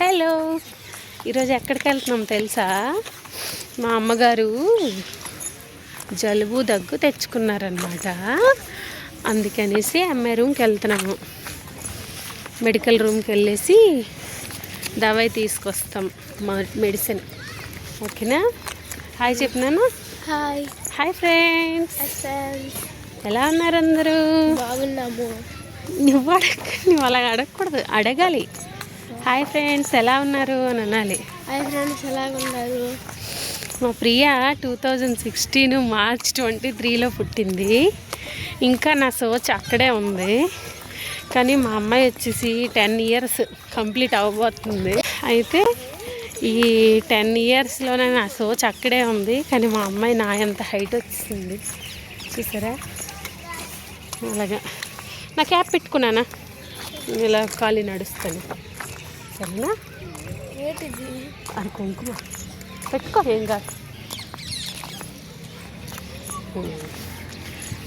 Hello. ఈరోజు ఎక్కడికి వెళ్తున్నాం తెలుసా? మా అమ్మగారు జలుబు దగ్గు తెచ్చుకున్నారనమాట అందుకనేసి ఎంఏ రూమ్కి వెళ్తున్నాము. మెడికల్ రూమ్కి వెళ్ళేసి దవాయి తీసుకొస్తాం మా మెడిసిన్. ఓకేనా? హాయ్ చెప్పినాను. హాయ్. Hi friends. ఎలా ఉన్నారు అందరూ? బాగున్నాము. నువ్వు అడగ నువ్వు అలా అడగకూడదు. అడగాలి. హాయ్ ఫ్రెండ్స్ ఎలా ఉన్నారు అని అనాలి. హాయ్ ఫ్రెండ్స్ ఎలాగున్నారు? మా Priya two thousand sixteen March twenty త్రీలో పుట్టింది. ఇంకా నా సోచ్ అక్కడే ఉంది. కానీ మా అమ్మాయి వచ్చేసి టెన్ ఇయర్స్ కంప్లీట్ అవ్వబోతుంది. అయితే ఈ టెన్ ఇయర్స్లోనే నా సోచ్ అక్కడే ఉంది. కానీ మా అమ్మాయి నా ఎంత హైట్ వచ్చింది. చూసారా? అలాగా. నా క్యాప్ పెట్టుకున్నానా? ఇలా ఖాళీ నడుస్తాను. సరేనా? ఏంటిది? అది కుంకుమ. పెట్టుకో ఏం కాదు.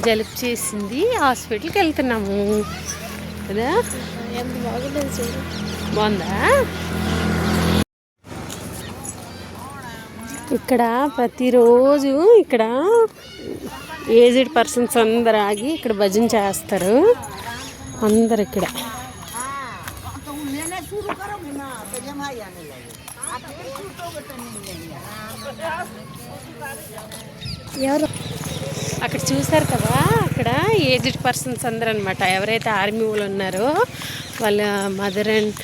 జలుబు చేసింది హాస్పిటల్కి వెళ్తున్నాము. కదా? ఎంత బాగుందా? ఇక్కడ ప్రతిరోజు ఇక్కడ ఏజ్డ్ పర్సన్స్ అందరు ఆగి ఇక్కడ భజన చేస్తారు. అందరు ఇక్కడ. ఎవరు? అక్కడ చూసారు కదా అక్కడ ఏజ్డ్ పర్సన్స్ అందరు అనమాట ఎవరైతే ఆర్మీ వాళ్ళు ఉన్నారో వాళ్ళ మదర్ అండ్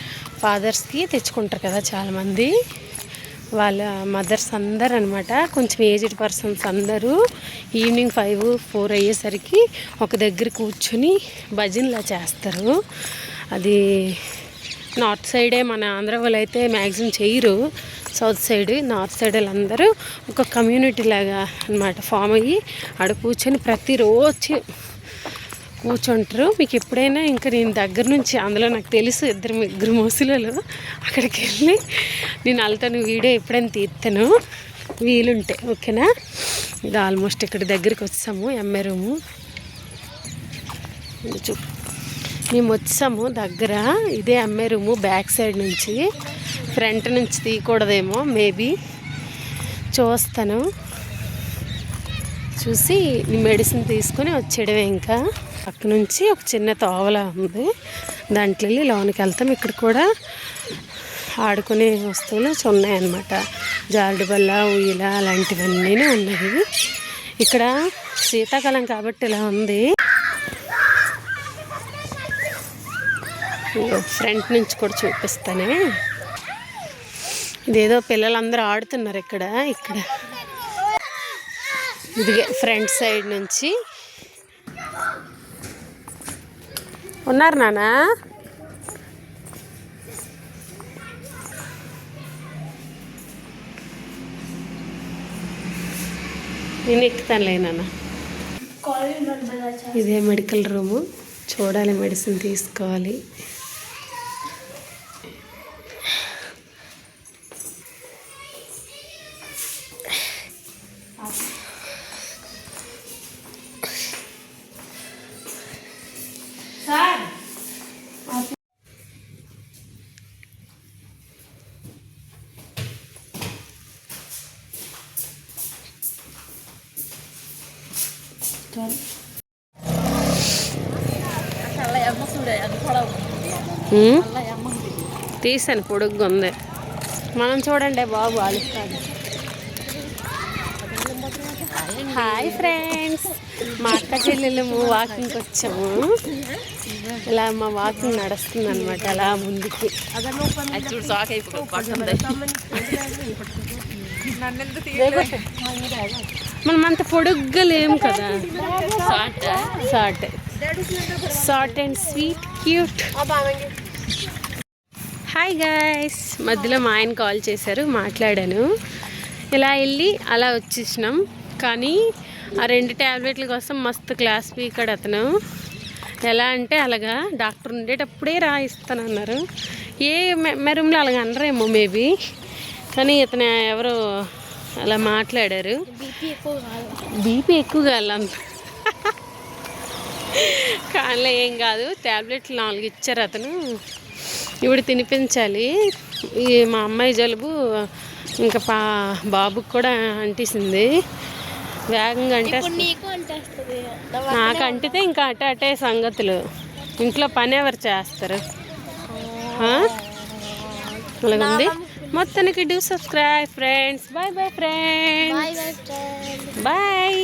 ఫాదర్స్కి తెచ్చుకుంటారు కదా చాలామంది. వాళ్ళ మదర్స్ అందరు అనమాట కొంచెం ఏజ్డ్ పర్సన్స్ అందరూ ఈవినింగ్ ఫైవ్ ఫోర్ అయ్యేసరికి ఒక దగ్గర కూర్చొని భజనలా చేస్తారు. అది నార్త్ సైడే మన ఆంధ్ర వాళ్ళు అయితే మ్యాక్సిమం చేయరు. సౌత్ సైడ్ నార్త్ సైడ్ వాళ్ళందరూ ఒక కమ్యూనిటీ లాగా అనమాట ఫామ్ అయ్యి ఆడ కూర్చొని ప్రతిరోజు కూర్చుంటారు. మీకు ఎప్పుడైనా ఇంకా నేను దగ్గర నుంచి అందులో నాకు తెలుసు ఇద్దరు ముగ్గురు ముసలు అక్కడికి వెళ్ళి నేను వాళ్ళతో వీడియో ఎప్పుడైనా తీస్తాను. వీలుంటే ఓకేనా? ఇది ఆల్మోస్ట్ ఇక్కడ దగ్గరికి వచ్చాము ఎంఏ రూము. ఇది చూ మేము వచ్చాము దగ్గర. ఇదే అమ్మే రూము బ్యాక్ సైడ్ నుంచి. ఫ్రంట్ నుంచి తీయకూడదేమో మేబీ. చూస్తాను. చూసి ఈ మెడిసిన్ తీసుకొని వచ్చేయడమే ఇంకా. పక్క నుంచి ఒక చిన్న తోవల ఉంది. దాంట్లో వెళ్ళి లోనికి వెళ్తాం. ఇక్కడ కూడా ఆడుకునే వస్తువులు ఉన్నాయన్నమాట. జారుడు బల్ల ఉయ్యల అలాంటివన్నీ ఉన్నాయి ఇక్కడ శీతాకాలం కాబట్టి ఇలా ఉంది. ఫ్రంట్ నుంచి కూడా చూపిస్తానే. ఇదేదో పిల్లలందరూ ఆడుతున్నారు ఇక్కడ ఇక్కడ. ఇదిగే ఫ్రంట్ సైడ్ నుంచి. ఉన్నారు నానా? నేను ఎక్కుతానులే నాన్న ఇదే మెడికల్ రూము. చూడాలి మెడిసిన్ తీసుకోవాలి. తీసాను పొడుగ్గా ఉంది మనం చూడండి బాబు అలుస్తాడు హాయ్ ఫ్రెండ్స్ మా అక్క చెల్లెలు వాకింగ్కి వచ్చాము ఇలా మా వాకింగ్ నడుస్తుంది అనమాట అలా ముందుకి మనం అంత పొడుగ్గా లేము కదా short short and sweet. Cute. Hi guys. మధ్యలో మా ఆయన కాల్ చేశారు మాట్లాడాను. ఇలా వెళ్ళి అలా వచ్చేసినాం. కానీ ఆ రెండు ట్యాబ్లెట్ల కోసం మస్తు క్లాస్ పీకాడు అతను. ఎలా అంటే అలాగా డాక్టర్ ఉండేటప్పుడే రాయిస్తానన్నారు. ఏ మెరూమ్లో అలాగ అనరేమో మేబీ. కానీ ఇతను ఎవరో అలా మాట్లాడారు. బీపీ ఎక్కువ కాదు. కానీ ఏం కాదు ట్యాబ్లెట్లు నాలుగు ఇచ్చారు అతను. ఇప్పుడు తినిపించాలి. ఈ మా అమ్మాయి జలుబు ఇంకా పా బాబుకి కూడా అంటేసింది. వేగంగా అంటే నీకు అంటితే ఇంకా అటే అటే సంగతులు. ఇంట్లో పని ఎవరు చేస్తారు? అలాగుంది? ಮೊತ್ತನಕ್ಕೆ do subscribe friends bye bye friends bye